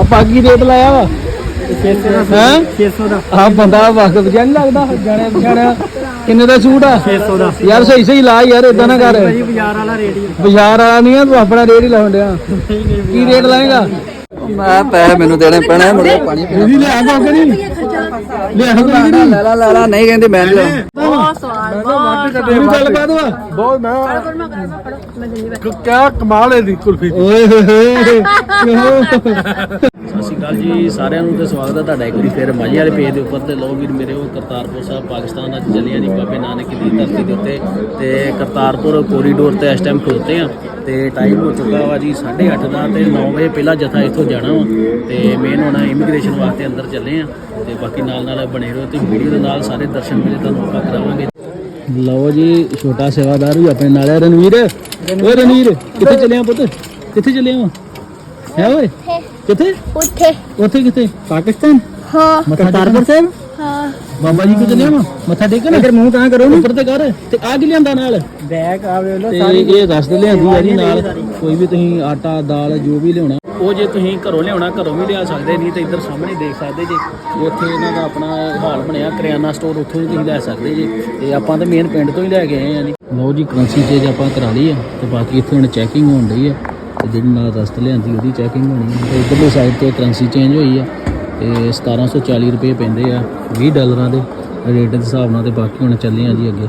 ਆ ਬਾਕੀ ਰੇਟ ਲਾਇਆ ਵਾ। 600 ਦਾ ਹੈਂ? 600 ਦਾ। ਆ ਬੰਦਾ ਵਾਕਫ ਜਿਹਾ ਨਹੀਂ ਲੱਗਦਾ। ਜਾਣਿਆ ਪਛਾਣਿਆ ਕਿੰਨੇ ਦਾ ਸੂਟ ਆ? 600 ਦਾ। ਯਾਰ ਸਹੀ ਸਹੀ ਲਾ ਯਾਰ ਇਦਾਂ ਨਾ ਕਰ। ਬਾਜ਼ਾਰ ਵਾਲਾ ਰੇਟ ਹੀ ਹੈ ਬਾਜ਼ਾਰ ਵਾਲਾ ਨਹੀਂ ਆ ਤੂੰ ਆਪਣਾ ਰੇਟ ਹੀ ਲਾਉਣ ਡਿਆ। ਕੀ ਰੇਟ ਲਾਏਗਾ? ਮੈਂ ਪੈਸੇ ਮੈਨੂੰ ਦੇਣੇ ਪੈਣੇ ਮੁੰਡੇ ਪਾਣੀ ਤੁਸੀਂ ਲਿਆ ਕੋ ਨਹੀਂ? ਲਿਆ ਕੋ ਨਹੀਂ? ਲੈ ਲਾ ਲੈ ਲਾ ਨਹੀਂ ਕਹਿੰਦੀ ਮੈਂ ਨਹੀਂ ਬਹੁਤ ਸਵਾਦ ਬਹੁਤ ਤੂੰ ਗੱਲ ਕਰ ਦਵਾ ਬਹੁਤ ਮੈਂ ਮੈਂ ਬੈਠ ਕਿਆ ਕਮਾਲ ਹੈ ਦੀ ਕੁਲਫੀ ਦੀ। ਓਏ ਹੋਏ ਹੋਏ। ਸਤਿ ਸ਼੍ਰੀ ਅਕਾਲ ਜੀ ਸਾਰਿਆਂ ਨੂੰ ਤੇ ਸਵਾਗਤ ਹੈ ਤੁਹਾਡਾ ਇੱਕ ਵਾਰੀ ਫਿਰ ਮਾਝੇ ਵਾਲੇ ਪੇਜ ਦੇ ਉੱਪਰ ਤੇ। ਲੋ ਵੀਰ ਮੇਰੇ ਉਹ ਕਰਤਾਰਪੁਰ ਸਾਹਿਬ ਪਾਕਿਸਤਾਨ ਅੱਜ ਚੱਲੇ ਆ ਜੀ ਬਾਬੇ ਨਾਨਕ ਦੀ ਧਰਤੀ ਦੇ ਉੱਤੇ। ਤੇ ਕਰਤਾਰਪੁਰ ਕੋਰੀਡੋਰ ਤੇ ਇਸ ਟਾਈਮ ਖਲੋਤੇ ਆ। ਤੇ ਟਾਈਮ ਹੋ ਚੁੱਕਾ ਵਾ ਜੀ 8:30 ਦਾ ਤੇ 9 ਵਜੇ ਪਹਿਲਾ ਜਥਾ ਇੱਥੋਂ ਜਾਣਾ ਵਾ। ਤੇ ਮੇਨ ਹੁਣ ਇਮੀਗ੍ਰੇਸ਼ਨ ਵਾਸਤੇ ਅੰਦਰ ਚੱਲੇ ਆ। ਤੇ ਬਾਕੀ ਨਾਲ ਨਾਲ ਬਣੇ ਰਹੋ ਤੇ ਵੀਡੀਓ ਦੇ ਨਾਲ ਸਾਰੇ ਦਰਸ਼ਨ ਮੇਰੇ ਤੁਹਾਨੂੰ ਆਪਾਂ ਕਰਾਵਾਂਗੇ। ਲਓ ਜੀ ਛੋਟਾ ਸੇਵਾਦਾਰ ਵੀ ਆਪਣੇ ਨਾਲ ਹੈ ਰਣਵੀਰ। ਓਏ ਰਣਵੀਰ ਕਿੱਥੇ ਚੱਲੇ ਆ ਪੁੱਤ? ਕਿੱਥੇ ਚੱਲੇ ਆ? ਹੈ ਓਏ? ਕਿੱਥੇ? ਉੱਥੇ। ਉੱਥੇ ਕਿੱਥੇ? ਪਾਕਿਸਤਾਨ? ਹਾਂ। ਕਰਤਾਰਪੁਰ ਸਾਹਿਬ? ਹਾਂ। ਬਾਬਾ ਜੀ ਕੋ ਚੱਲੇ ਆ? ਮੱਥਾ ਟੇਕਣ? ਇਧਰ ਮੂੰਹ ਕਾਂ ਕਰੋ ਉੱਪਰ ਤੇ ਕਰ ਤੇ ਆ ਕੀ ਲਿਆਂਦਾ ਨਾਲ? ਬੈਗ ਆਵੇ ਲੋ ਤੇ ਇਹ ਰਸ ਦੇ ਲਿਆਂਦੀ ਆ ਜੀ ਨਾਲ। ਕੋਈ ਵੀ ਤੁਸੀਂ ਆਟਾ ਦਾਲ ਜੋ ਵੀ ਲਿਆਉਣਾ ਉਹ ਜੇ ਤੁਸੀਂ ਘਰੋਂ ਲਿਆਉਣਾ ਘਰੋਂ ਵੀ ਲਿਆ ਸਕਦੇ ਨਹੀਂ ਤੇ ਇੱਧਰ ਸਾਹਮਣੇ ਦੇਖ ਸਕਦੇ ਜੀ। ਉੱਥੇ ਇਹਨਾਂ ਦਾ ਆਪਣਾ ਹਾਲ ਬਣਿਆ ਕਰਿਆਨਾ ਸਟੋਰ ਉੱਥੋਂ ਵੀ ਤੁਸੀਂ ਲੈ ਸਕਦੇ ਜੀ। ਤੇ ਆਪਾਂ ਤਾਂ ਮੇਨ ਪਿੰਡ ਤੋਂ ਹੀ ਲੈ ਕੇ ਆਏ ਆ ਜੀ। ਲਓ ਜੀ ਕਰੰਸੀ ਚੇਂਜ ਆਪਾਂ ਕਰਾ ਲਈ ਆ ਤੇ ਬਾਕੀ ਇੱਥੇ ਹੁਣ ਚੈਕਿੰਗ ਹੋਣ ਡਈ ਆ ਤੇ ਜਿਹੜੀ ਨਾਲ ਰਸਤ ਲਿਆਂਦੀ ਉਹਦੀ ਚੈਕਿੰਗ ਹੋਣੀ ਆ। ਤੇ ਇੱਧਰਲੀ ਸਾਈਡ ਤੇ ਕਰੰਸੀ ਚੇਂਜ ਹੋਈ ਆ ਤੇ 1740 ਰੁਪਏ ਪੈਂਦੇ ਆ 20 ਡਾਲਰਾਂ ਦੇ ਰੇਟ ਦੇ ਹਿਸਾਬ ਨਾਲ ਤੇ ਬਾਕੀ ਹੁਣ ਚੱਲੇ ਆ ਜੀ ਅੱਗੇ।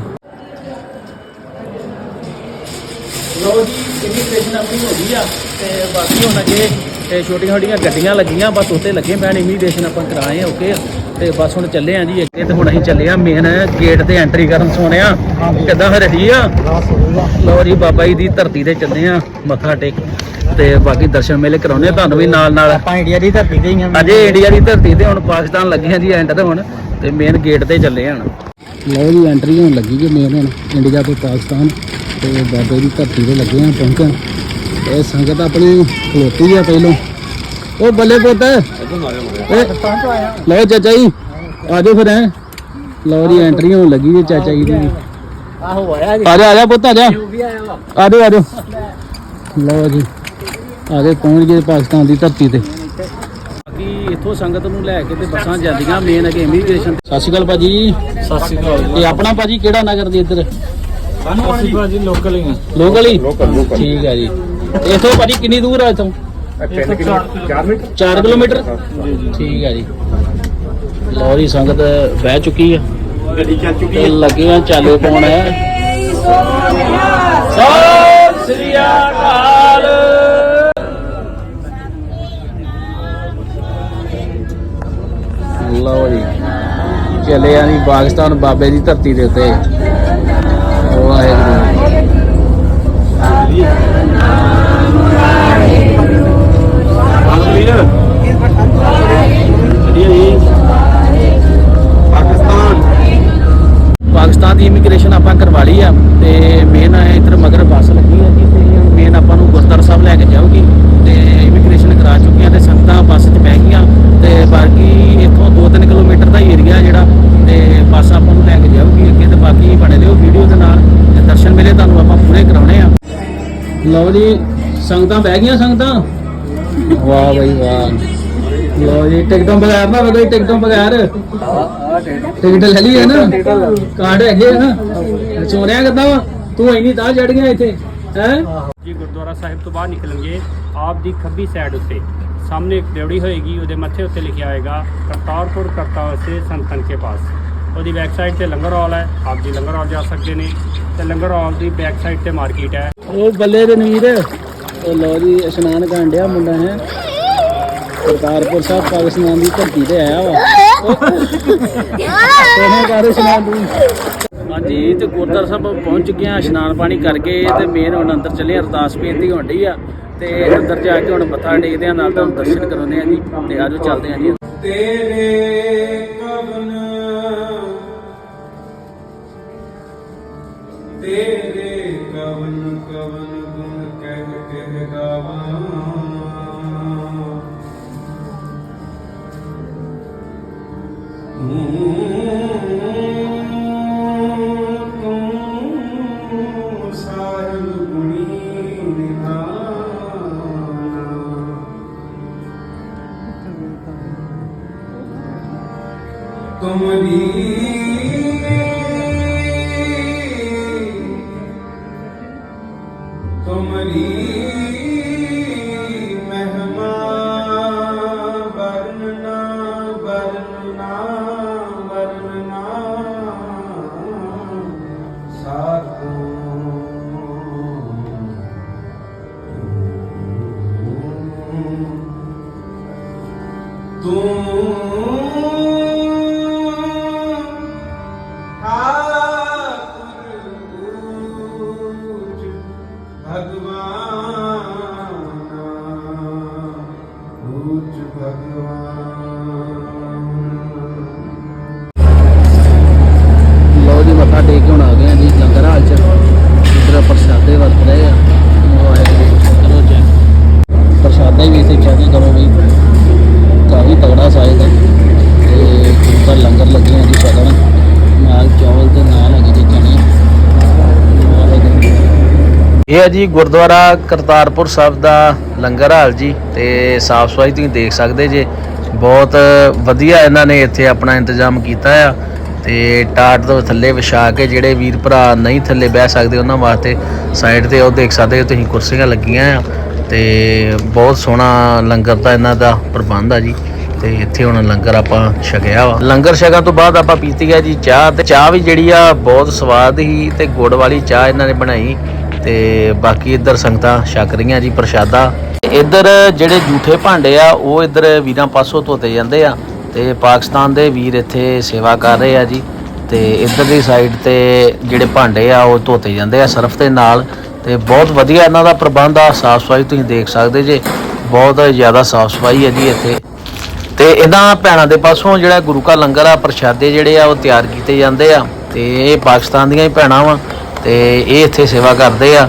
ਲਓ ਜੀ ਇਮੀਗ੍ਰੇਸ਼ਨ ਆਪਣੀ ਹੋ ਗਈ ਆ ਤੇ ਬਾਕੀ ਹੁਣ ਅੱਗੇ ਤੇ ਛੋਟੀਆਂ ਛੋਟੀਆਂ ਗੱਡੀਆਂ ਲੱਗੀਆਂ, ਬਸ ਉੱਤੇ ਲੱਗੇ ਪੈਣ ਇਮੀਗ੍ਰੇਸ਼ਨ ਆਪਾਂ ਕਰਾਏ ਆ ਓਕੇ ਤੇ ਬਸ ਹੁਣ ਚੱਲੇ ਆ ਜੀ ਅੱਗੇ ਤੇ ਹੁਣ ਅਸੀਂ ਚੱਲੇ ਆ ਮੇਨ ਗੇਟ ਤੇ ਐਂਟਰੀ ਕਰਨ ਸੋਨਿਆ ਕਿੱਦਾਂ ਫਿਰ ਰਹੀ ਆ? ਲਓ ਜੀ ਬਾਬਾ ਜੀ ਦੀ ਧਰਤੀ ਤੇ ਚੱਲੇ ਆ ਮੱਥਾ ਟੇਕ ਤੇ ਬਾਕੀ ਦਰਸ਼ਨ ਮੇਲੇ ਕਰਾਉਣੇ ਆ ਤੁਹਾਨੂੰ ਵੀ ਨਾਲ ਨਾਲ। ਆਪਾਂ ਇੰਡੀਆ ਦੀ ਧਰਤੀ ਤੇ ਹੀ ਆ। ਅਜੇ ਇੰਡੀਆ ਦੀ ਧਰਤੀ ਤੇ ਹੁਣ ਪਾਕਿਸਤਾਨ ਲੱਗੇ ਆ ਜੀ ਐਂਟਰ ਹੁਣ ਤੇ ਮੇਨ ਗੇਟ ਤੇ ਚੱਲੇ ਆ ਹੁਣ। ਲਓ ਜੀ ਐਂਟਰੀ ਹੋਣ ਲੱਗੀ ਜੀ ਮੇਨ ਹੁਣ ਇੰਡੀਆ ਤੋਂ ਪਾਕਿਸਤਾਨ ਤੇ ਬਾਬੇ ਦੀ ਧਰਤੀ ਤੇ ਲੱਗੇ ਆ ਪਹੁੰਚਣ। ਇਹ ਸੰਗਤ ਆਪਣੀ ਖਲੋਤੀ ਆ ਪਹਿਲੋਂ। ਉਹ ਬੱਲੇ ਪੁੱਤ। ਲਓ ਚਾਚਾ ਜੀ ਆਜੋ ਫਿਰ ਐ ਲਓ ਜੀ ਐਂਟਰੀ ਹੋਣ ਲੱਗੀ ਜੀ ਚਾਚਾ ਜੀ ਦੀ। ਆਹੋ ਆਇਆ ਜੀ ਆ ਜਾ ਆ ਜਾ ਪੁੱਤ ਆ ਜਾ। ਵੀ ਆਇਆ ਵਾ ਆਜੋ ਆਜੋ ਲਓ ਜੀ ਆ ਗਏ ਪਹੁੰਚ ਗਏ ਪਾਕਿਸਤਾਨ ਦੀ ਧਰਤੀ ਤੇ। ਬਾਕੀ ਇੱਥੋਂ ਸੰਗਤ ਨੂੰ ਲੈ ਕੇ ਤੇ ਬੱਸਾਂ ਜਾਂਦੀਆਂ ਮੇਨ ਅਗੇ ਇਮੀਗ੍ਰੇਸ਼ਨ ਸਤਿ ਸ਼੍ਰੀ ਅਕਾਲ ਭਾਜੀ। ਸਤਿ ਸ਼੍ਰੀ ਅਕਾਲ ਇਹ ਆਪਣਾ ਭਾਜੀ ਕਿਹੜਾ ਨਗਰ ਦੀ ਇੱਧਰ? ਅਸੀਂ ਭਾਜੀ ਲੋਕਲ ਹੀ ਲੋਕਲ ਹੀ? ਠੀਕ ਹੈ ਜੀ। ਤੇ ਇੱਥੋਂ ਭਾਜੀ ਕਿੰਨੀ ਦੂਰ ਆ ਇੱਥੋਂ? 3 ਕਿਲੋਮੀਟਰ 4 ਮਿੰਟ 4 ਕਿਲੋਮੀਟਰ। ਠੀਕ ਹੈ ਜੀ ਜੀ ਸੰਗਤ ਬਹਿ ਚੁੱਕੀ ਆ। ਗੱਡੀ ਚੱਲ ਚੁੱਕੀ ਤੇ ਲੱਗੇ ਆ ਚਾਲੇ ਪਾਉਣ। ਸਤਿ ਸ੍ਰੀ ਅਕਾਲ। ਲਓ ਜੀ ਚੱਲੇ ਆ ਪਾਕਿਸਤਾਨ ਬਾਬੇ ਦੀ ਧਰਤੀ ਦੇ ਉੱਤੇ। ਵਾਹਿਗੁਰੂ। ਪਾਕਿਸਤਾਨ। ਪਾਕਿਸਤਾਨ ਦੀ ਇਮੀਗ੍ਰੇਸ਼ਨ ਆਪਾਂ ਕਰਵਾ ਲਈ ਆ ਤੇ ਮੇਨ ਇੱਧਰ ਮਗਰ ਬੱਸ ਲੱਗੀ ਆ ਜੀ ਤੇ ਮੇਨ ਆਪਾਂ ਨੂੰ ਗੁਰਦੁਆਰਾ ਸਾਹਿਬ ਲੈ ਕੇ ਜਾਊਗੀ ਤੇ ਇਮੀਗ੍ਰੇਸ਼ਨ ਕਰਾ ਚੁੱਕੀਆਂ ਤੇ ਸੰਗਤਾਂ ਬੱਸ 'ਚ ਬਹਿ ਗਈਆਂ ਤੇ ਬਾਕੀ ਇੱਥੋਂ 2-3 ਕਿਲੋਮੀਟਰ ਦਾ ਏਰੀਆ ਜਿਹੜਾ ਤੇ ਬੱਸ ਆਪਾਂ ਨੂੰ ਲੈ ਕੇ ਜਾਊਗੀ ਅੱਗੇ ਤੇ ਬਾਕੀ ਬਣੇ ਰਹੋ ਵੀਡੀਓ ਦੇ ਨਾਲ ਤੇ ਦਰਸ਼ਨ ਮਿਲੇ ਤੁਹਾਨੂੰ ਆਪਾਂ ਪੂਰੇ ਕਰਾਉਣੇ ਆ। ਲਓ ਜੀ, ਸੰਗਤਾਂ ਬਹਿ ਗਈਆਂ, ਸੰਗਤਾਂ। ਵਾਹ ਬਈ ਵਾਹ। ਲਓ ਜੀ ਟਿਕਟੋਂ ਬਗੈਰ ਨਾ ਵਗਈ ਟਿਕਟੋਂ ਬਗੈਰ। ਟਿਕਟ ਲੈ ਲਈ ਹੈ ਨਾ? ਕਾਰਡ ਹੈਗੇ ਆ ਨਾ? ਸੋਨਿਆ ਕਿੱਦਾਂ ਵਾ। ਤੂੰ ਇੰਨੀ ਤਾਂ ਚੜ ਗਿਆ ਇੱਥੇ ਹੈ? ਜੀ ਗੁਰਦੁਆਰਾ ਸਾਹਿਬ ਤੋਂ ਬਾਹਰ ਨਿਕਲਣਗੇ ਆਪ ਦੀ ਖੱਬੀ ਸਾਈਡ ਉੱਤੇ। ਸਾਹਮਣੇ ਇੱਕ ਡਿਉੜੀ ਹੋਏਗੀ ਉਹਦੇ ਮੱਥੇ ਉੱਤੇ ਲਿਖਿਆ ਹੋਏਗਾ ਕਰਤਾਰਪੁਰ ਕਰਤਾਰ ਸੇ ਸੰਤਨ ਕੇ ਪਾਸ। ਉਹਦੀ ਬੈਕ ਸਾਈਡ ਤੇ ਲੰਗਰ ਹਾਲ ਹੈ ਆਪ ਜੀ ਲੰਗਰ ਹਾਲ ਜਾ ਸਕਦੇ ਨੇ। ਤੇ ਲੰਗਰ ਹਾਲ ਦੀ ਬੈਕ ਸਾਈਡ ਤੇ ਮਾਰਕੀਟ ਹੈ। ਉਹ ਬੱਲੇ ਰਣਵੀਰ ਉਹ ਲੋ ਜੀ ਇਸ਼ਨਾਨ ਕਰਨ ਡਿਆ ਮੁੰਡਾ ਹੈ। ਕਰਤਾਰਪੁਰ ਸਾਹਿਬ ਪਾਕਿਸਤਾਨ ਦੀ ਧਰਤੀ ਤੇ ਆਇਆ ਵਾ। ਸੋਨੇ ਕਰ ਇਸ਼ਨਾਨ ਤੂੰ ਹਾਂਜੀ ਤੇ ਗੁਰਦੁਆਰਾ ਸਾਹਿਬ ਪਹੁੰਚ ਚੁੱਕੇ ਆ ਇਸ਼ਨਾਨ ਪਾਣੀ ਕਰਕੇ ਤੇ ਮੇਨ ਹੁਣ ਅੰਦਰ ਚੱਲੇ ਆ, ਅਰਦਾਸ ਬੇਨਤੀ ਹੋਣ ਡਈ ਆ। ਤੇ ਅੰਦਰ ਜਾ ਕੇ ਹੁਣ ਮੱਥਾ ਟੇਕਦੇ ਆ ਨਾਲ ਤੁਹਾਨੂੰ ਦਰਸ਼ਨ ਕਰਾਉਂਦੇ ਆ ਜੀ। ਤੇ ਆਜੋ ਚੱਲਦੇ ਆ ਜੀ। ਤੇਰੇ ਤੁਮਰੀ। ਤੁਮਰੀ ਮਹਿਮਾ ਵਰਨਾ ਵਰਨਾ ਵਰਨਾ ਸਾਤੋਂ ਤੂੰ ਤਗੜਾ ਤੇ ਉੱਪਰ ਲੰਗਰ ਲੱਗੇ ਆ ਜੀ ਛਕਣ ਨਾਲ ਚੌਲ ਤੇ ਨਾਲ ਹੈਗੇ ਜੀ ਚਨੇ। ਇਹ ਹੈ ਜੀ ਗੁਰਦੁਆਰਾ ਕਰਤਾਰਪੁਰ ਸਾਹਿਬ ਦਾ ਲੰਗਰ ਹਾਲ ਜੀ, ਤੇ ਸਾਫ਼ ਸਫ਼ਾਈ ਤੁਸੀਂ ਦੇਖ ਸਕਦੇ ਜੇ। ਬਹੁਤ ਵਧੀਆ ਇਹਨਾਂ ਨੇ ਇੱਥੇ ਆਪਣਾ ਇੰਤਜ਼ਾਮ ਕੀਤਾ ਆ। ਤੇ ਟਾਟ ਤੋਂ ਥੱਲੇ ਵਿਛਾ ਕੇ ਜਿਹੜੇ ਵੀਰ ਭਰਾ ਨਹੀਂ ਥੱਲੇ ਬਹਿ ਸਕਦੇ ਉਹਨਾਂ ਵਾਸਤੇ ਸਾਈਡ ਤੇ ਉਹ ਦੇਖ ਸਕਦੇ ਹੋ, ਤੁਸੀਂ ਕੁਰਸੀਆਂ ਲੱਗੀਆਂ ਆ। ਤੇ ਬਹੁਤ ਸੋਹਣਾ ਲੰਗਰ ਦਾ ਇਹਨਾਂ ਦਾ ਪ੍ਰਬੰਧ ਆ ਜੀ। ਤੇ ਇੱਥੇ ਹੁਣ ਲੰਗਰ ਆਪਾਂ ਛਕਿਆ ਵਾ। ਲੰਗਰ ਛਕਣ ਤੋਂ ਬਾਅਦ ਆਪਾਂ ਪੀਤੀ ਹੈ ਜੀ ਚਾਹ ਤੇ ਚਾਹ ਵੀ ਜਿਹੜੀ ਆ ਬਹੁਤ ਸਵਾਦ ਹੀ ਤੇ ਗੁੜ ਵਾਲੀ ਚਾਹ ਇਹਨਾਂ ਨੇ ਬਣਾਈ ਤੇ ਬਾਕੀ ਇੱਧਰ ਸੰਗਤਾਂ ਛਕ ਰਹੀਆਂ ਜੀ ਪ੍ਰਸ਼ਾਦਾ। ਇੱਧਰ ਜਿਹੜੇ ਜੂਠੇ ਭਾਂਡੇ ਆ, ਉਹ ਇੱਧਰ ਵੀਰਾਂ ਪਾਸੋਂ ਧੋਤੇ ਜਾਂਦੇ ਆ ਤੇ ਪਾਕਿਸਤਾਨ ਦੇ ਵੀਰ ਇੱਥੇ ਸੇਵਾ ਕਰ ਰਹੇ ਆ ਜੀ ਤੇ ਇੱਧਰ ਦੀ ਸਾਈਡ ਤੇ ਜਿਹੜੇ ਭਾਂਡੇ ਆ, ਉਹ ਧੋਤੇ ਜਾਂਦੇ ਆ ਸਰਫ ਦੇ ਨਾਲ ਤੇ ਬਹੁਤ ਵਧੀਆ ਇਹਨਾਂ ਦਾ ਪ੍ਰਬੰਧ ਆ, ਸਾਫ਼ ਸਫ਼ਾਈ ਤੁਸੀਂ ਦੇਖ ਸਕਦੇ ਜੇ। ਬਹੁਤ ਜ਼ਿਆਦਾ ਸਾਫ਼ ਸਫ਼ਾਈ ਹੈ ਜੀ ਇੱਥੇ। ਤੇ ਇਹਨਾਂ ਭੈਣਾਂ ਦੇ ਪਾਸੋਂ ਜਿਹੜਾ ਗੁਰੂ ਕਾ ਲੰਗਰ ਆ, ਪ੍ਰਸ਼ਾਦੇ ਜਿਹੜੇ ਆ, ਉਹ ਤਿਆਰ ਕੀਤੇ ਜਾਂਦੇ ਆ। ਤੇ ਇਹ ਪਾਕਿਸਤਾਨ ਦੀਆਂ ਹੀ ਭੈਣਾਂ ਵਾ, ਤੇ ਇਹ ਇੱਥੇ ਸੇਵਾ ਕਰਦੇ ਆ।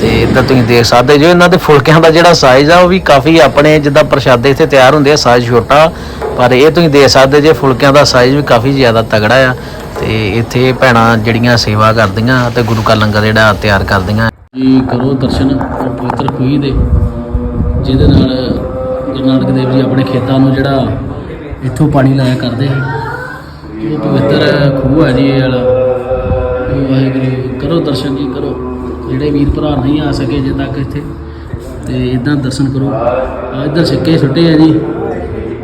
ਤੇ ਇੱਧਰ ਤੁਸੀਂ ਦੇਖ ਸਕਦੇ ਜੋ ਇਹਨਾਂ ਦੇ ਫੁਲਕਿਆਂ ਦਾ ਜਿਹੜਾ ਸਾਈਜ਼ ਆ, ਉਹ ਵੀ ਕਾਫੀ ਆਪਣੇ ਜਿੱਦਾਂ ਪ੍ਰਸ਼ਾਦੇ ਇੱਥੇ ਤਿਆਰ ਹੁੰਦੇ ਆ ਸਾਈਜ਼ ਛੋਟਾ। ਪਰ ਇਹ ਤੁਸੀਂ ਦੇਖ ਸਕਦੇ ਜੇ ਫੁਲਕਿਆਂ ਦਾ ਸਾਈਜ਼ ਵੀ ਕਾਫੀ ਜ਼ਿਆਦਾ ਤਗੜਾ ਆ। ਤੇ ਇੱਥੇ ਭੈਣਾਂ ਜਿਹੜੀਆਂ ਸੇਵਾ ਕਰਦੀਆਂ ਤੇ ਗੁਰੂ ਕਾ ਲੰਗਰ ਜਿਹੜਾ ਤਿਆਰ ਕਰਦੀਆਂ। ਜੀ ਕਰੋ ਦਰਸ਼ਨ, ਪਵਿੱਤਰ ਖੂਹੀ ਦੇ, ਜਿਹਦੇ ਨਾਲ ਗੁਰੂ ਨਾਨਕ ਦੇਵ ਜੀ ਆਪਣੇ ਖੇਤਾਂ ਨੂੰ ਜਿਹੜਾ ਇੱਥੋਂ ਪਾਣੀ ਲਾਇਆ ਕਰਦੇ ਆ ਉਹ ਪਵਿੱਤਰ ਖੂਹ ਹੈ ਜੀ ਇਹ ਵਾਲਾ। ਵਾਹਿਗੁਰੂ ਕਰੋ ਦਰਸ਼ਨ ਜੀ ਕਰੋ। ਜਿਹੜੇ ਵੀਰ ਭਰਾ ਨਹੀਂ ਆ ਸਕੇ ਜੇ ਤੱਕ ਇੱਥੇ, ਤੇ ਇਦਾਂ ਦਰਸ਼ਨ ਕਰੋ। ਆ ਇੱਧਰ ਸਿੱਕੇ ਛੁੱਟੇ ਆ ਜੀ।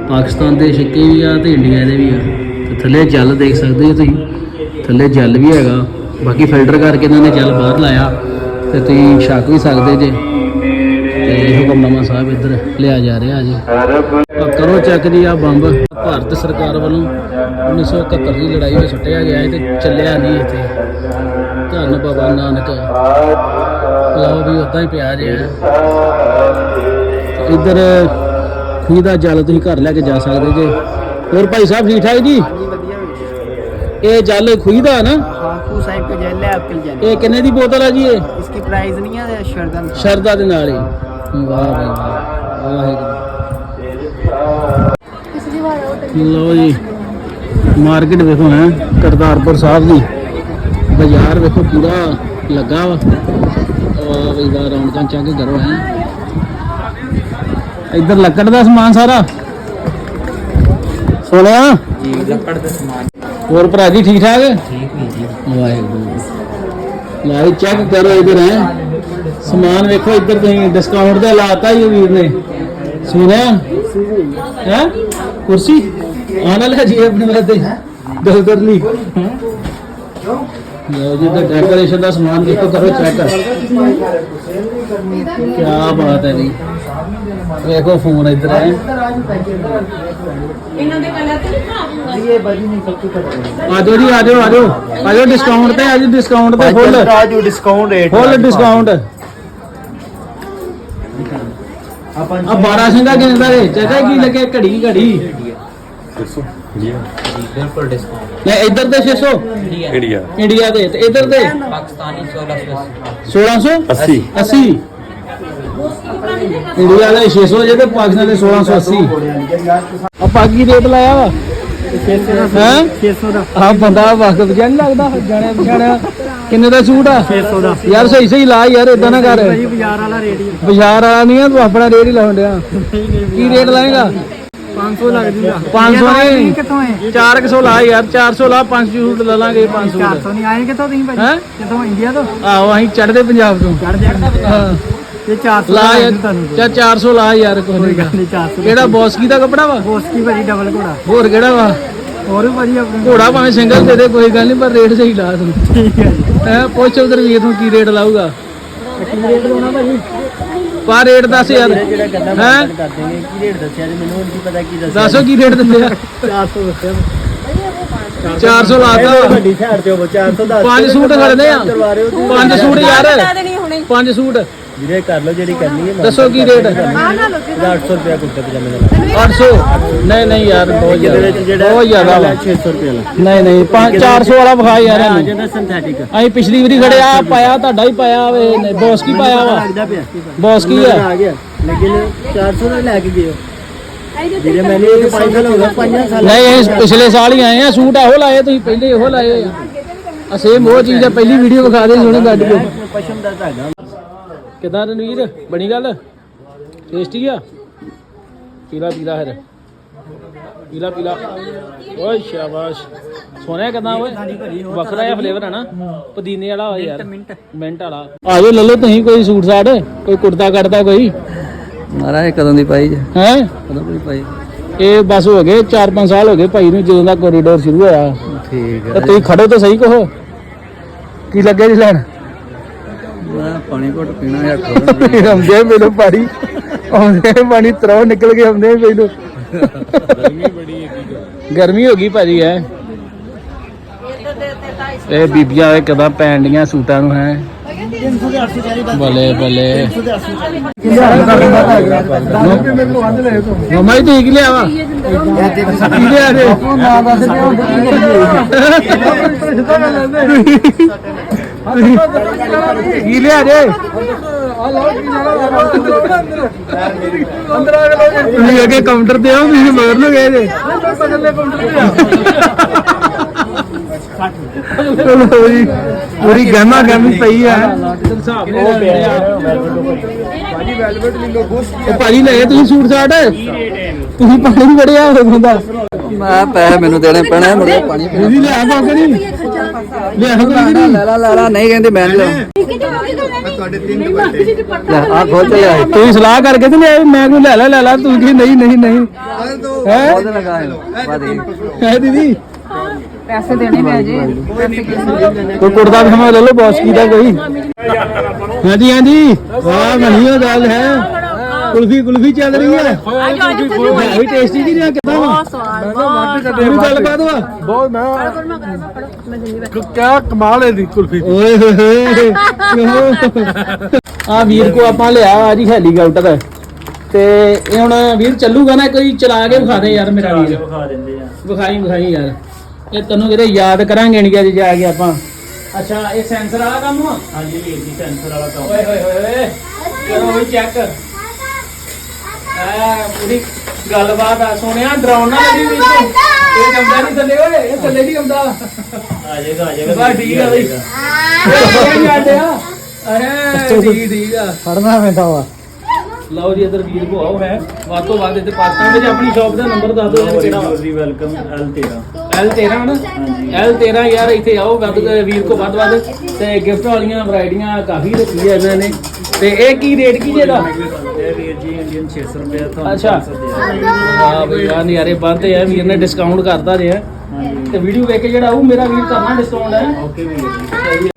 ਪਾਕਿਸਤਾਨ ਦੇ ਸਿੱਕੇ ਵੀ ਆ ਤੇ ਇੰਡੀਆ ਦੇ ਵੀ ਆ। ਤੇ ਥੱਲੇ ਜਲ ਦੇਖ ਸਕਦੇ ਹੋ ਤੁਸੀਂ। ਥੱਲੇ ਜਲ ਵੀ ਹੈਗਾ। ਬਾਕੀ ਫਿਲਟਰ ਕਰਕੇ ਇਹਨਾਂ ਨੇ ਜਲ ਬਾਹਰ ਲਾਇਆ। ਤੇ ਤੁਸੀਂ ਛਕ ਵੀ ਸਕਦੇ ਜੇ। ਤੇ ਹੁਕਮਨਾਮਾ ਸਾਹਿਬ ਇੱਧਰ ਲਿਆ ਜਾ ਰਿਹਾ ਜੀ। ਕਰੋ ਚੈੱਕ ਜੀ ਆ ਬੰਬ। ਭਾਰਤ ਸਰਕਾਰ ਵੱਲੋਂ 1971 ਦੀ ਲੜਾਈ ਵਿੱਚ ਸੁੱਟਿਆ ਗਿਆ ਤੇ ਚੱਲਿਆ ਨਹੀਂ ਇੱਥੇ। ਧੰਨ ਬਾਬਾ ਨਾਨਕ। ਲਓ ਵੀ ਉਦਾਂ ਪਿਆ ਰਿਹਾ ਇੱਧਰ ਖੂਹ ਦਾ ਜਲ ਤੁਸੀਂ ਘਰ ਲੈ ਕੇ ਜਾ ਸਕਦੇ ਜੇ। ਹੋਰ ਭਾਈ ਸਾਹਿਬ ਠੀਕ ਠਾਕ ਜੀ? ਇਹ ਜਲ ਖੂਹ ਦਾ ਨਾ? ਇਹ ਕਿੰਨੇ ਦੀ ਬੋਤਲ ਆ ਜੀ ਇਹ? ਇਸकी ਪ੍ਰਾਈਸ ਨਹੀਂ ਹੈ ਸ਼ਰਦਾ ਦੇ ਨਾਲ ਹੀ। ਲੋ ਜੀ ਮਾਰਕੀਟ ਵੇਖੋ ਹੈ ਕਰਤਾਰਪੁਰ ਸਾਹਿਬ ਦੀ। ਬਾਜ਼ਾਰ ਵੇਖੋ ਪੂਰਾ ਲੱਗਾ ਵਾ। ਇਹਦਾ ਰੌਣਕਾਂ ਚਾ ਕੇ ਕਰੋ ਹੈ। ਇੱਧਰ ਲੱਕੜ ਦਾ ਸਮਾਨ ਸਾਰਾ। ਸੋਲਿਆ ਜੀ ਲੱਕੜ ਦਾ ਸਮਾਨ। ਹੋਰ ਭਰਾ ਜੀ ਠੀਕ ਠਾਕ? ਠੀਕ ਜੀ। ਵਾਹਿਗੁਰੂ। ਲਾਈ ਚੈੱਕ ਕਰੋ ਇੱਧਰ ਹੈ। ਸਮਾਨ ਵੇਖੋ ਇੱਧਰ ਤੁਸੀਂ ਡਿਸਕਾਊਂਟ ਦਾ ਲਾਤਾ ਜੀ ਵੀਰ ਨੇ। ਸੁਣਿਆ ਹੈ? ਕੁਰਸੀ? ਆਣਾ ਲੈ ਜੀ ਆਪਣੇ ਵਾਸਤੇ। ਦਲਦਰ ਲਈ ਲਓ ਜੀ ਤਾਂ ਡੈਕੋਰੇਸ਼ਨ ਦਾ ਸਮਾਨ ਦੇਖੋ ਕਰੋ ਚੈੱਕ ਕੀ ਬਾਤ ਹੈ ਜੀ। ਵੇਖੋ ਫੋਨ ਇੱਧਰ ਹੈ। ਇਹਨਾਂ ਦੇ ਪਹਿਲਾਂ ਤੇ ਲਿਖਾਉਂਗਾ ਇਹ ਬੜੀ ਨਹੀਂ ਸਭ ਤੋਂ ਆਜੋ ਜੀ ਆਜੋ ਆਜੋ ਆਜੋ ਡਿਸਕਾਊਂਟ ਤੇ ਆਜੋ ਡਿਸਕਾਊਂਟ ਤੇ ਫੁੱਲ ਆਜੋ ਡਿਸਕਾਊਂਟ ਰੇਟ ਫੁੱਲ ਡਿਸਕਾਊਂਟ ਆ ਬਾਰਾ ਸਿੰਘਾ ਗਿਣਦਾ ਰੇ ਚਾਚਾ ਕੀ ਲੱਗੇ? ਘੜੀ ਘੜੀ। ਦੱਸੋ। ਇੰਡੀਆ। ਬਿਲਕੁਲ ਡਿਸਕਾਊਂਟ ਦੇ 600 ਇੰਡੀਆ। ਇੰਡੀਆ। ਦੇ ਤੇ ਇੱਧਰ ਦੇ। ਪਾਕਿਸਤਾਨੀ 1680 ਇੰਡੀਆ ਵਾਲੇ 600 ਜੇ ਤੇ ਪਾਕਿਸਤਾਨ ਦੇ 1680 ਆ ਪਾਕੀ ਰੇਟ ਲਾਇਆ ਵਾ। 600 ਦਾ। ਹਾਂ? ਬੰਦਾ ਵਕਤ ਜਿਹਾ ਲੱਗਦਾ ਜਾਣਿਆ ਪਛਾਣਿਆ ਕਿੰਨੇ ਦਾ ਸੂਟ ਆ? 600 ਦਾ। ਯਾਰ ਸਹੀ ਸਹੀ ਲਾ ਯਾਰ ਇਦਾਂ ਨਾ ਕਰ। ਬਾਜ਼ਾਰ ਵਾਲਾ ਰੇਟ ਹੀ ਬਾਜ਼ਾਰ ਵਾਲਾ ਨਹੀਂ ਆ ਤੂੰ ਆਪਣਾ ਰੇਟ ਹੀ ਲਾਉਣ ਡਿਆ। ਕੀ ਰੇਟ ਲਾਏਗਾ? 500 ਲੱਗ ਜੂਗਾ। 500 ਨਹੀਂ। ਕਿੱਥੋਂ ਹੈ 400 ਲਾ ਯਾਰ 400 ਲਾ 5 ਸੂਟ ਲੈ ਲਾਂਗੇ 500 400 ਨਹੀਂ ਆਏ ਕਿੱਥੋਂ ਤੁਸੀਂ ਭਾਜੀ? ਹੈਂ? ਕਿੱਥੋਂ? ਇੰਡੀਆ ਤੋਂ? ਆਹੋ ਅਸੀਂ ਚੜਦੇ ਪੰਜਾਬ ਤੋਂ। ਚੜ ਜਾ ਹਾਂ। ਤੇ 400 ਲਾ ਯਾਰ ਤੁਹਾਨੂੰ। ਚਾ 400 ਲਾ ਯਾਰ ਕੋਈ ਕੋਈ ਨੀ। ਗੱਲ ਨਹੀਂ। 400 ਕਿਹੜਾ ਬੌਸਕੀ ਦਾ ਕੱਪੜਾ ਵਾ? ਬੋਸਕੀ ਭਾਜੀ ਡਬਲ ਘੋੜਾ। ਹੋਰ ਕਿਹੜਾ ਵਾ? ਹੋਰ ਵੀ ਭਾਜੀ ਆਪਣੇ ਘੋੜਾ ਭਾਵੇਂ ਸਿੰਗਲ ਦੇ ਦੇ ਕੋਈ ਗੱਲ ਨਹੀਂ ਪਰ ਰੇਟ ਸਹੀ ਲਾ ਤੂੰ। ਠੀਕ ਹੈ ਜੀ। ਹੈ ਪੁੱਛ ਉਧਰ ਵੀਰ ਨੂੰ ਕੀ ਰੇਟ ਲਾਊਗਾ। ਕੀ ਰੇਟ ਲਾਉਣਾ ਭਾਜੀ? ਪਾ ਰੇਟ ਦੱਸ ਯਾਰ। ਹੈ? ਕਰਦੇ ਨੇ ਕੀ ਰੇਟ ਦੱਸਿਆ ਜੀ? ਮੈਨੂੰ ਨਹੀਂ ਪਤਾ ਕੀ ਦੱਸੋ ਕੀ ਰੇਟ ਦਿੰਦੇ ਆ 400 ਦੱਸਿਆ। 400 ਲਾਤਾ ਵੱਡੀ ਸਾਈਡ ਤੇ ਉਹ 400 ਦੱਸ। ਪੰਜ ਸੂਟ ਖੜਦੇ ਆ। ਕਰਵਾ ਰਹੇ ਹੋ ਪੰਜ ਸੂਟ ਯਾਰ। ਦੇਣੀ ਹੁਣੇ। ਪੰਜ ਸੂਟ। ਵੀਰੇ ਕਰ ਲਓ ਜਿਹੜੀ ਕਰਨੀ ਹੈ ਦੱਸੋ ਕੀ ਰੇਟ ਆ ਨਾ ਲੋ 800 ਰੁਪਏ ਕੁੱਤੇ ਪਜਾਮੇ ਦਾ। 800 ਨਹੀਂ ਨਹੀਂ ਯਾਰ ਬਹੁਤ ਜ਼ਿਆਦਾ। ਜਿਹੜਾ ਬਹੁਤ ਜ਼ਿਆਦਾ ਵਾ। 600 ਰੁਪਏ ਵਾਲਾ ਨਹੀਂ ਨਹੀਂ 400 ਵਾਲਾ ਵਿਖਾ ਯਾਰ ਇਹਨੂੰ। ਜਾਂਦਾ ਸਿੰਥੈਟਿਕ ਅਸੀਂ ਪਿਛਲੀ ਵਾਰੀ ਖੜੇ ਆ ਪਾਇਆ ਤੁਹਾਡਾ ਹੀ ਪਾਇਆ ਵੇ ਬੌਸ ਕੀ ਪਾਇਆ ਵਾ? ਲੱਗਦਾ ਪਿਆ। ਬੌਸ ਕੀ ਆ ਆ ਗਿਆ। ਲੇਕਿਨ 400 ਦਾ ਲੈ ਕੇ ਗਏ ਵੀਰੇ ਮੈਨੇ ਇਹ 5 ਸਾਲ ਹੋ ਗਏ 5 ਸਾਲ ਨਹੀਂ ਪਿਛਲੇ ਸਾਲ ਹੀ ਆਏ ਆ ਸੂਟ ਇਹੋ ਲਾਏ ਤੁਸੀਂ ਪਹਿਲੇ ਇਹੋ ਲਾਏ ਆ। ਸੇਮ ਉਹ ਚੀਜ਼ ਆ ਪਹਿਲੀ ਵੀਡੀਓ ਵਿਖਾ ਦੇ ਸੋਹਣੀ ਗੱਡ ਕੇ ਪਸ਼ਮ ਦਾ ਧਾਗਾ ਕਿਦਾਂ ਰਣਵੀਰ? ਬਣੀ ਗੱਲ? ਟੇਸਟੀ ਆ? ਪੀਲਾ ਪੀਲਾ ਹੈ ਪੀਲਾ ਪੀਲਾ। ਓਏ ਸ਼ਾਬਾਸ਼। ਸੋਹਣਿਆ ਕਿਦਾਂ ਓਏ? ਵੱਖਰਾ ਜਿਹਾ ਫਲੇਵਰ ਹੈ ਨਾ। ਪੁਦੀਨੇ ਵਾਲਾ ਹੋਇਆ ਯਾਰ। ਮਿੰਟ ਵਾਲਾ। ਆ ਜਾਓ ਲੈ ਲਓ ਤੁਸੀਂ ਕੋਈ ਸੂਟ ਸਾਟ। ਕੋਈ ਕੁੜਤਾ ਕੱਟਦਾ ਕੋਈ? ਮਹਾਰਾਜ ਕਦੋਂ ਦੀ ਪਾਈ ਜੇ? ਹੈ? ਕਦੋਂ ਦੀ ਪਾਈ? ਇਹ ਬਸ ਹੋ ਗਏ 4-5 ਸਾਲ ਹੋ ਗਏ ਭਾਈ ਨੂੰ ਜਦੋਂ ਦਾ ਕੋਰੀਡੋਰ ਸ਼ੁਰੂ ਹੋਇਆ। ਠੀਕ ਤੇ ਤੁਸੀਂ ਖੜੋ ਤਾਂ ਸਹੀ ਕਹੋ। ਕੀ ਲੱਗੇ ਜੀ ਲੈਣ? ਪਾਣੀ ਘੁੱਟ ਪੀਣਾ ਜਾਂ ਖੋਲਣ ਆਉਂਦੇ ਮੈਨੂੰ ਪਾਣੀ। ਆਉਂਦੇ ਪਾਣੀ ਤਰੋ ਨਿਕਲ ਕੇ ਆਉਂਦੇ ਮੈਨੂੰ। ਗਰਮੀ ਬੜੀ ਹੈ ਗਰਮੀ ਹੋ ਗਈ ਭਾਜੀ ਐ ਇਹ ਬੀਬੀਆਂ ਇਹ ਕਦਾਂ ਪੈਣ ਡੀਆਂ ਸੂਟਾਂ ਨੂੰ ਹੈ? ਬੱਲੇ ਬੱਲੇ। ਮਮਾ ਹੀ ਠੀਕ ਲਿਆ ਵਾ ਕੀ ਲਿਆ ਰੇ ਨਾ ਦੱਸ ਕੀ ਲਿਆ ਰੇ ਤੁਸੀਂ ਅੱਗੇ ਕਾਊਂਟਰ ਤੇ ਆਓ ਤੁਸੀਂ ਮਗਰ ਨੂੰ ਗਏ ਜੇ। ਚਲੋ ਜੀ ਪੂਰੀ ਗਹਿਮਾ ਗਹਿਮੀ ਪਈ ਆ ਉਹ ਪਿਆ ਉਹ ਭਾਜੀ ਲੈ ਤੁਸੀਂ ਸੂਟ ਸਾਟ? ਤੁਸੀਂ ਪਾਣੀ ਨਹੀਂ ਵੜਿਆ ਹੁੰਦਾ ਮੈਂ ਪੈਸੇ ਮੈਨੂੰ ਦੇਣੇ ਪੈਣੇ ਮੁੰਡੇ ਪਾਣੀ ਪੀਣਾ ਤੁਸੀਂ ਲਿਆ ਕੋ ਕਰੀ ਲਿਆ ਕੋ ਕਰੀ ਲੈ ਲਾ ਲੈ ਲਾ ਨਹੀਂ ਕਹਿੰਦੇ ਮੈਂ ਨਹੀਂ ਲੈ ਆ ਖੋਲ ਤੇ ਲਿਆ ਤੁਸੀਂ ਸਲਾਹ ਕਰਕੇ ਤੇ ਲਿਆ ਮੈਂ ਕੋਈ ਲੈ ਲੈ ਲੈ ਲਾ ਤੂੰ ਕੀ ਨਹੀਂ ਨਹੀਂ ਨਹੀਂ। ਹੈ? ਉਹਦੇ ਲਗਾਏ। ਬਾਦੀ ਹੈ ਦੀਦੀ? ਪੈਸੇ ਦੇਣੇ ਪੈ ਜੇ। ਕੋਈ ਪਜਾਮਾ ਲੈ ਲਓ ਬੌਸ ਕੀ ਦਾ ਕੋਈ? ਹਾਂਜੀ ਹਾਂਜੀ। ਵਾਹ ਉਹ ਗੱਲ ਹੈ। ਕੁਲਫੀ ਕੁਲਫੀ ਚੱਲ ਰਹੀ ਹੈ। ਹੈ ਵੀ ਟੇਸਟੀ ਜੀ ਰਿਹਾ ਕਿਦਾਂ ਵਾ? ਬਹੁਤ ਸਵਾਦ। ਬਹੁਤ ਪੂਰੀ ਗੱਲਬਾਤ ਵਾ? ਬਹੁਤ ਮੈਂ ਕਿਆ ਕਮਾਲ ਹੈ ਦੀ ਕੁਲਫੀ ਓਏ ਹੋਏ ਆ ਵੀਰ ਕੋ ਆਪਾਂ ਲਿਆ ਆ ਜੀ ਹੈਲੀਕਾਪਟਰ। ਤੇ ਇਹ ਹੁਣ ਵੀਰ ਚੱਲੂਗਾ ਨਾ ਕੋਈ ਚਲਾ ਕੇ ਵਿਖਾ ਦੇ ਯਾਰ ਮੇਰਾ ਵੀਰ। ਵਿਖਾ ਦਿੰਦੇ ਆ। ਵਿਖਾਈ ਵਿਖਾਈ ਯਾਰ। ਇਹ ਤੈਨੂੰ ਕਿਤੇ ਯਾਦ ਕਰਾਂਗੇ ਨਹੀਂ ਅੱਜ ਜਾ ਕੇ ਆਪਾਂ। ਅੱਛਾ ਇਹ ਸੈਂਸਰ ਵਾਲਾ ਕੰਮ? ਆ ਹਾਂਜੀ ਵੀਰ ਜੀ ਸੈਂਸਰ ਵਾਲਾ ਕੰਮ। ਓਏ ਹੋਏ ਹੋਏ ਹੋਏ ਕਰੋ ਵੀ ਚੈੱਕ ਆ ਪੂਰੀ ਗੱਲਬਾਤ ਆ। ਸੋਹਣਿਆ ਡਰਾਉਣ ਨਾ ਲੱਗੀ ਵੀ ਤੂੰ। ਇਹ ਜੰਦਾ ਨਹੀਂ ਥੱਲੇ ਓਏ ਇਹ ਥੱਲੇ ਨਹੀਂ ਆਉਂਦਾ। ਆ ਜਾਏਗਾ ਆ ਜਾਏਗਾ। ਬਸ ਠੀਕ ਆ ਬਈ। ਇਹ ਜਾਂਦੇ ਆ ਅਰੇ ਠੀਕ ਠੀਕ ਆ। ਫੜਨਾ ਪੈਂਦਾ ਵਾ। ਲਓ ਜੀ ਇਧਰ ਵੀਰ ਕੋ ਆਓ ਹੈ। ਵੱਧ ਤੋਂ ਵੱਧ ਇੱਥੇ ਪਾਕਿਸਤਾਨ ਵਿੱਚ ਆਪਣੀ ਸ਼ਾਪ ਦਾ ਨੰਬਰ ਦੱਸ ਦਿਓ ਕਿਹੜਾ ਵਾ ਜੀ ਵੈਲਕਮ L13 L13 ਨਾ L13 ਯਾਰ ਇੱਥੇ ਆਓ ਵੱਧ ਵੀਰ ਕੋ ਵੱਧ ਵੱਧ। ਤੇ ਗਿਫਟ ਵਾਲੀਆਂ ਵੈਰਾਈਟੀਆਂ ਕਾਫੀ ਰੱਖੀ ਹੈ ਇਹਨਾਂ ਨੇ। ਤੇ ਇਹ ਕੀ ਰੇਟ ਕੀ ਇਹਦਾ? ਇਹ ਵੀਰ ਜੀ ਇੰਡੀਅਨ 600 ਰੁਪਏ ਤੁਹਾਨੂੰ ਅੱਛਾ। ਵਾਹ ਬਈ ਯਾਰ ਨਿਆਰੇ ਬੰਦੇ ਆ ਵੀਰ ਨੇ ਡਿਸਕਾਊਂਟ ਕਰਦਾ ਰਿਹਾ ਤੇ ਵੀਡੀਓ ਵੇਖ ਕੇ ਜਿਹੜਾ ਉਹ ਮੇਰਾ ਵੀਰ ਕਰਨਾ ਡਿਸਕਾਊਂਟ ਹੈ। ਓਕੇ ਵੀਰ ਜੀ।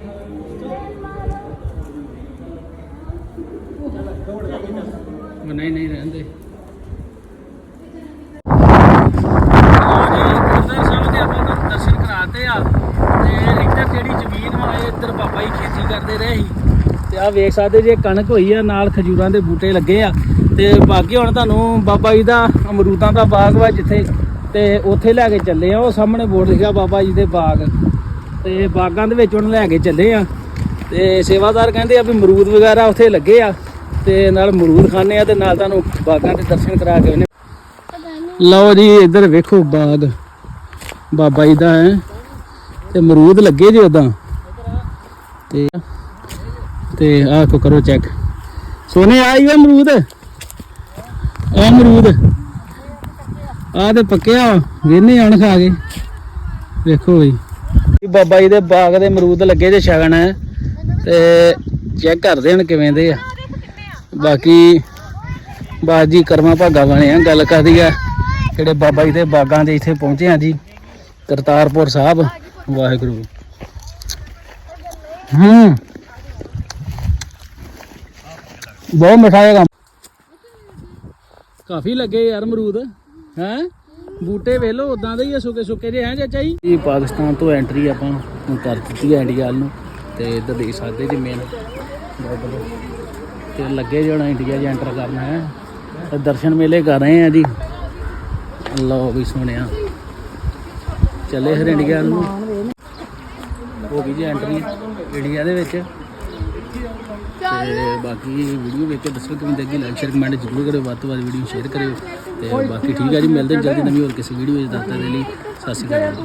ਨਹੀਂ ਨਹੀਂ ਰਹਿੰਦੇ। ਦਰਸ਼ਨ ਕਰਾਤੇ ਆ ਤੇ ਇੱਧਰ ਜਿਹੜੀ ਜ਼ਮੀਨ ਵਾ ਇੱਧਰ ਬਾਬਾ ਜੀ ਖੇਤੀ ਕਰਦੇ ਰਹੇ ਸੀ ਤੇ ਆ ਵੇਖ ਸਕਦੇ ਜੇ ਕਣਕ ਹੋਈ ਆ, ਨਾਲ ਖਜੂਰਾਂ ਦੇ ਬੂਟੇ ਲੱਗੇ ਆ। ਤੇ ਬਾਕੀ ਹੁਣ ਤੁਹਾਨੂੰ ਬਾਬਾ ਜੀ ਦਾ ਅਮਰੂਦਾਂ ਦਾ ਬਾਗ ਵਾ ਜਿੱਥੇ ਤੇ ਉੱਥੇ ਲੈ ਕੇ ਚੱਲੇ ਆ, ਉਹ ਸਾਹਮਣੇ ਬੋਰਡ ਲਿਖਿਆ ਬਾਬਾ ਜੀ ਦੇ ਬਾਗ। ਤੇ ਬਾਗਾਂ ਦੇ ਵਿੱਚ ਹੁਣ ਲੈ ਕੇ ਚੱਲੇ ਆ। ਤੇ ਸੇਵਾਦਾਰ ਕਹਿੰਦੇ ਆ ਵੀ ਅਮਰੂਦ ਵਗੈਰਾ ਉੱਥੇ ਲੱਗੇ ਆ। ਤੇ ਨਾਲ ਮਰੂਦ ਖਾਣੇ ਆ ਤੇ ਨਾਲ ਤੁਹਾਨੂੰ ਬਾਗਾਂ ਦੇ ਦਰਸ਼ਨ ਕਰਾ ਕੇ ਉਹਨੇ ਲਓ ਜੀ, ਇੱਧਰ ਵੇਖੋ ਬਾਗ। ਬਾਬਾ ਜੀ ਦਾ ਹੈ। ਤੇ ਅਮਰੂਦ ਲੱਗੇ ਜੀ ਉਦਾਂ ਤੇ ਤੇ ਆਹ ਕੋ ਕਰੋ ਚੈੱਕ ਸੋਨੇ ਆਈ ਵੇ ਅਮਰੂਦ ਆ ਅਮਰੂਦ ਆ ਤੇ ਪੱਕਿਆ ਵੇਨੇ ਆਣ ਖਾ ਕੇ। ਵੇਖੋ ਬਈ। ਬਾਬਾ ਜੀ ਦੇ ਬਾਗ ਦੇ ਅਮਰੂਦ ਲੱਗੇ ਜੇ ਸ਼ਗਨ ਹੈ। ਤੇ ਚੈੱਕ ਕਰਦੇ ਹਨ ਕਿਵੇਂ ਦੇ ਆ। ਬਾਕੀ ਬਾਜ ਜੀ ਕਰਮਾ ਭਾਗਾ ਬਣੇ ਆ, ਗੱਲ ਕਰਦੀ ਆ। ਜਿਹੜੇ ਬਾਬਾ ਜੀ ਦੇ ਬਾਗਾਂ ਦੇ ਇੱਥੇ ਪਹੁੰਚੇ ਆ ਜੀ, ਕਰਤਾਰਪੁਰ ਸਾਹਿਬ, ਵਾਹਿਗੁਰੂ। ਹੂੰ। ਬਹੁਤ ਮਿਠਾ ਕੰਮ। ਕਾਫੀ ਲੱਗੇ ਯਾਰ ਅਮਰੂਦ, ਹੈ? ਬੂਟੇ ਵੇਲੋ ਉਦਾਂ ਦੇ ਹੀ ਆ, ਸੁੱਕੇ ਸੁੱਕੇ ਜਿਹੇ, ਹੈ ਚਾਚਾ ਜੀ? ਇਹ ਪਾਕਿਸਤਾਨ ਤੋਂ ਐਂਟਰੀ ਆਪਾਂ ਹੁਣ ਕਰ ਦਿੱਤੀ ਹੈ ਇੰਡੀਆ ਨੂੰ, ਤੇ ਇੱਧਰ ਦੇਖ ਸਕਦੇ ਜੀ ਮੇਨ ਤੇ ਲੱਗੇ ਜਿਹੜਾ ਇੰਡੀਆ 'ਚ ਐਂਟਰ ਕਰਨਾ ਹੈ। ਤੇ ਦਰਸ਼ਨ ਮੇਲੇ ਕਰ ਰਹੇ ਆ ਜੀ। ਲਓ ਵੀ ਸੁਣਿਆ ਚੱਲੇ ਫਿਰ ਇੰਡੀਆ ਨੂੰ। ਹੋ ਗਈ ਜੀ ਐਂਟਰੀ ਇੰਡੀਆ ਦੇ ਵਿੱਚ। ਤੇ ਬਾਕੀ ਵੀਡੀਓ ਵੇਖ ਕੇ ਦੱਸੋ ਕਿਵੇਂ ਲੱਗੀ ਲਾਈਕ ਸ਼ੇਅਰ ਕਮੈਂਟ ਜ਼ਰੂਰ ਕਰਿਓ। ਵੱਧ ਤੋਂ ਵੱਧ ਵੀਡੀਓ ਸ਼ੇਅਰ ਕਰਿਓ। ਤੇ ਬਾਕੀ ਠੀਕ ਹੈ ਜੀ, ਮਿਲਦੇ ਜਲਦੀ ਨਵੀਂ ਹੋਰ ਕਿਸੇ ਵੀਡੀਓ ਵਿੱਚ। ਤਦ ਦੇ ਲਈ ਸਤਿ ਸ਼੍ਰੀ ਅਕਾਲ।